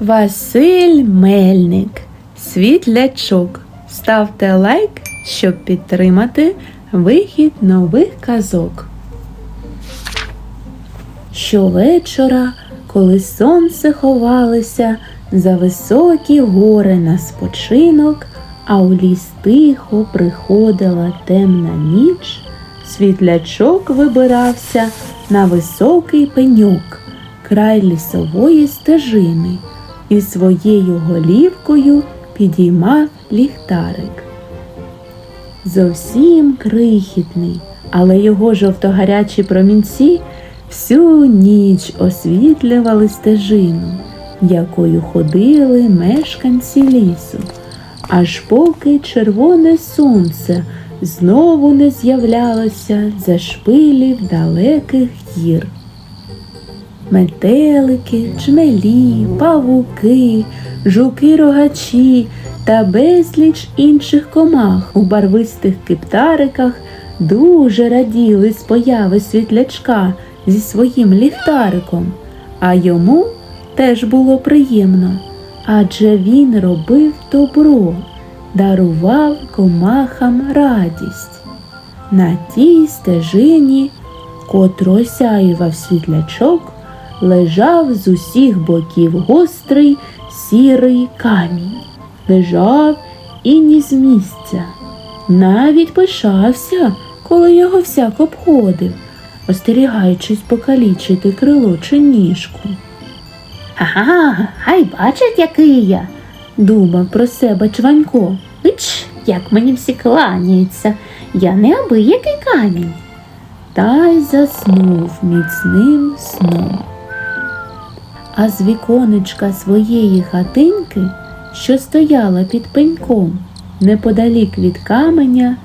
Василь Мельник, світлячок. Ставте лайк, щоб підтримати вихід нових казок. Щовечора, коли сонце ховалося за високі гори на спочинок, а у ліс тихо приходила темна ніч, світлячок вибирався на високий пеньок, край лісової стежини, і своєю голівкою підіймав ліхтарик. Зовсім крихітний, але його жовтогарячі промінці всю ніч освітлювали стежину, якою ходили мешканці лісу, аж поки червоне сонце знову не з'являлося за шпилів далеких гір. Метелики, чмелі, павуки, жуки-рогачі та безліч інших комах у барвистих киптариках дуже раділи з появи світлячка зі своїм ліхтариком, а йому теж було приємно, адже він робив добро, дарував комахам радість. На тій стежині, котру осяював світлячок, лежав з усіх боків гострий сірий камінь. Лежав і ні з місця. Навіть пишався, коли його всяк обходив, остерігаючись покалічити крило чи ніжку. Ага, хай бачать, який я, думав про себе чванько. Ич, як мені всі кланяються, я неабиякий камінь. Та й заснув міцним сном. А з віконечка своєї хатинки, що стояла під пеньком, неподалік від каменя,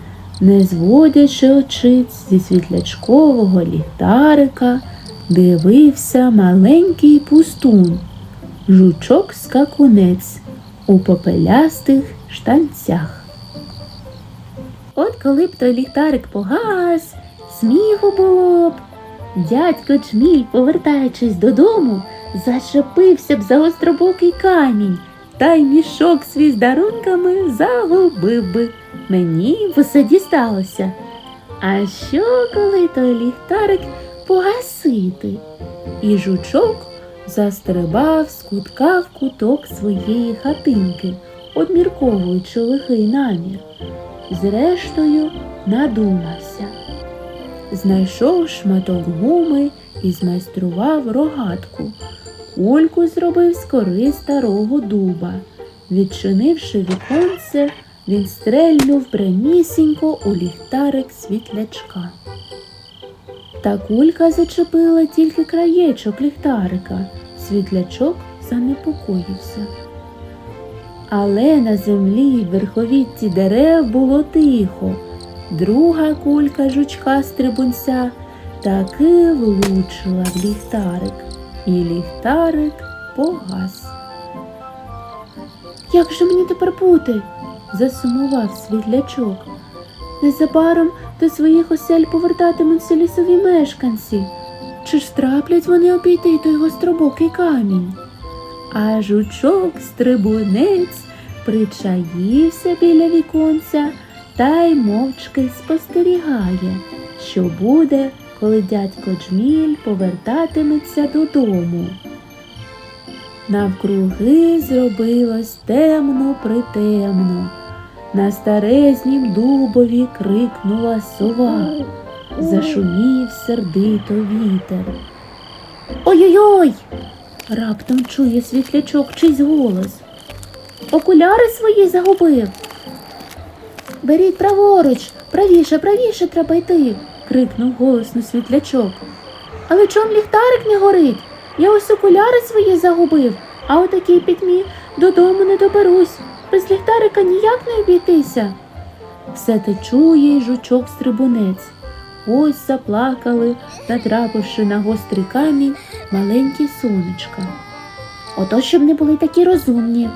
не зводячи очиць зі світлячкового ліхтарика, дивився маленький пустун, жучок-скакунець у попелястих штанцях. От коли б той ліхтарик погас, сміху було б. Дядько Чміль, повертаючись додому, зачепився б за остробокий камінь, та й мішок свій з дарунками загубив би. Мені б усе дісталося. А що, коли той ліхтарик погасити? І жучок застрибав з кутка в куток своєї хатинки, обмірковуючи лихий намір. Зрештою, надумався. Знайшов шматок гуми і змайстрував рогатку. Кульку зробив з кори старого дуба. Відчинивши віконце, він стрельнув прямісінько у ліхтарик світлячка. Та кулька зачепила тільки краєчок ліхтарика. Світлячок занепокоївся. Але на землі верховітті дерев було тихо. Друга кулька жучка стрибунця таки влучила в ліхтарик, і ліхтарик погас. Як же мені тепер бути? засумував світлячок. Незабаром до своїх осель повертатимуться лісові мешканці. Чи ж траплять вони обійти той гостробокий камінь? А жучок стрибунець причаївся біля віконця та й мовчки спостерігає, що буде, коли дядько Джміль повертатиметься додому. Навкруги зробилось темно притемно. На старезнім дубові крикнула сова, зашумів сердито вітер. Ой-ой-ой! раптом чує світлячок чийсь голос. Окуляри свої загубив. Беріть праворуч, правіше, правіше треба йти, крикнув голосно світлячок. Але чом ліхтарик не горить? Я ось окуляри свої загубив, а у такій пітьмі додому не доберусь. Без ліхтарика ніяк не обійтися. Все те чує й жучок стрибунець. Ось заплакали, натрапивши на гострий камінь маленькі сонечка. Ото щоб не були такі розумні,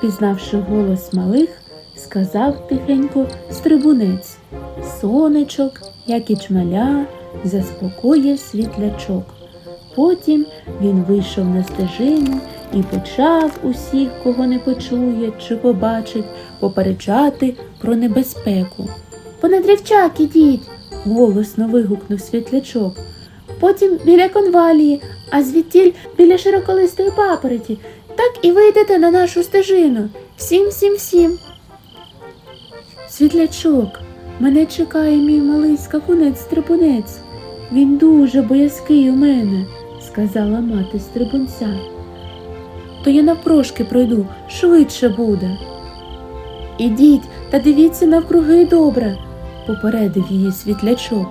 пізнавши голос малих, сказав тихенько стрибунець. Сонечок, як і чмаля, заспокоїв світлячок. Потім він вийшов на стежину і почав усіх, кого не почує чи побачить, попереджати про небезпеку. Понад рівчак ідіть, голосно вигукнув світлячок. Потім біля конвалії, а звідтіль біля широколистої папороті. Так і вийдете на нашу стежину. Всім, всім, всім. Світлячок, мене чекає мій малий скакунець стрибунець. Він дуже боязкий у мене, сказала мати стрибунця. То я навпрошки пройду, швидше буде. Ідіть та дивіться навкруги добре, попередив її світлячок.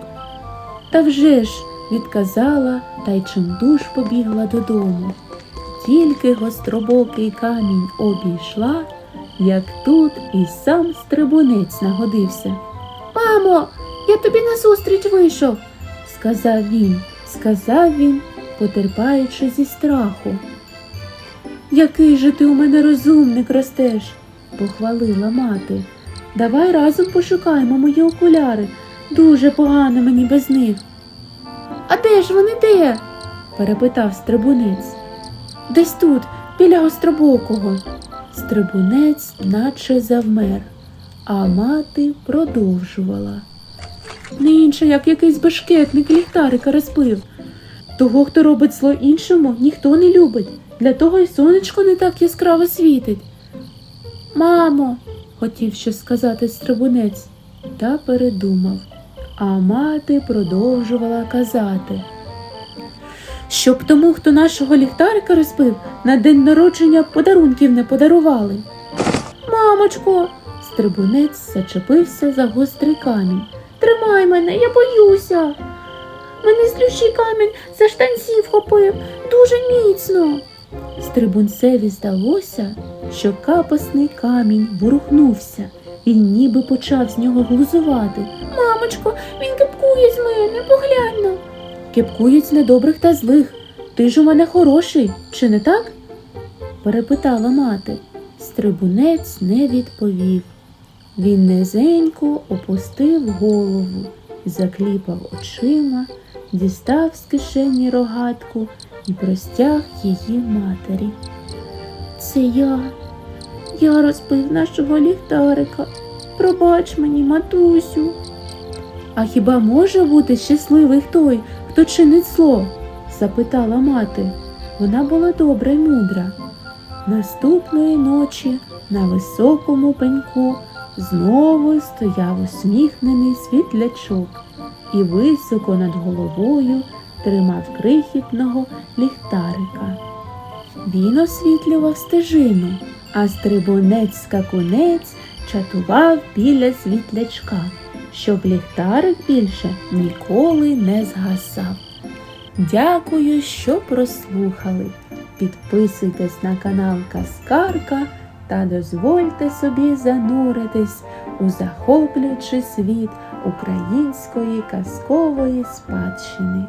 Та вже ж, відказала та й чимдуж побігла додому. Тільки гостробокий камінь обійшла, як тут і сам стрибунець нагодився. Мамо, я тобі назустріч вийшов, сказав він, сказав він, потерпаючи зі страху. Який же ти у мене розумник ростеш, похвалила мати. Давай разом пошукаємо мої окуляри. Дуже погано мені без них. А де ж вони де? перепитав стрибунець. Десь тут, біля остробокого. Стрибунець наче завмер, а мати продовжувала. Не інше, як якийсь бешкетник ліхтарика розбив. Того, хто робить зло іншому, ніхто не любить. Для того й сонечко не так яскраво світить. Мамо, хотів щось сказати стрибунець, та передумав. А мати продовжувала казати. Щоб тому, хто нашого ліхтарика розбив, на день народження подарунків не подарували. Мамочко, стрибунець зачепився за гострий камінь. Тримай мене, я боюся. Мене злющий камінь за штанці вхопив дуже міцно. Стрибунцеві здалося, що капасний камінь ворухнувся. Він ніби почав з нього глузувати. Мамочко, він кипкує з мене, поглянь но. Кипкують з недобрих та злих. Ти ж у мене хороший, чи не так? перепитала мати. Стрибунець не відповів. Він низенько опустив голову, закліпав очима, дістав з кишені рогатку і простяг її матері. Це я, я розбив нашого ліхтарика. Пробач мені, матусю. А хіба може бути щасливий той, хто чинить зло? запитала мати. Вона була добра й мудра. Наступної ночі на високому пеньку знову стояв усміхнений світлячок і високо над головою тримав крихітного ліхтарика. Він освітлював стежину, а стрибунець-скакунець чатував біля світлячка, щоб ліхтарик більше ніколи не згасав. Дякую, що прослухали. Підписуйтесь на канал Каскарка та дозвольте собі зануритись у захоплюючий світ української казкової спадщини.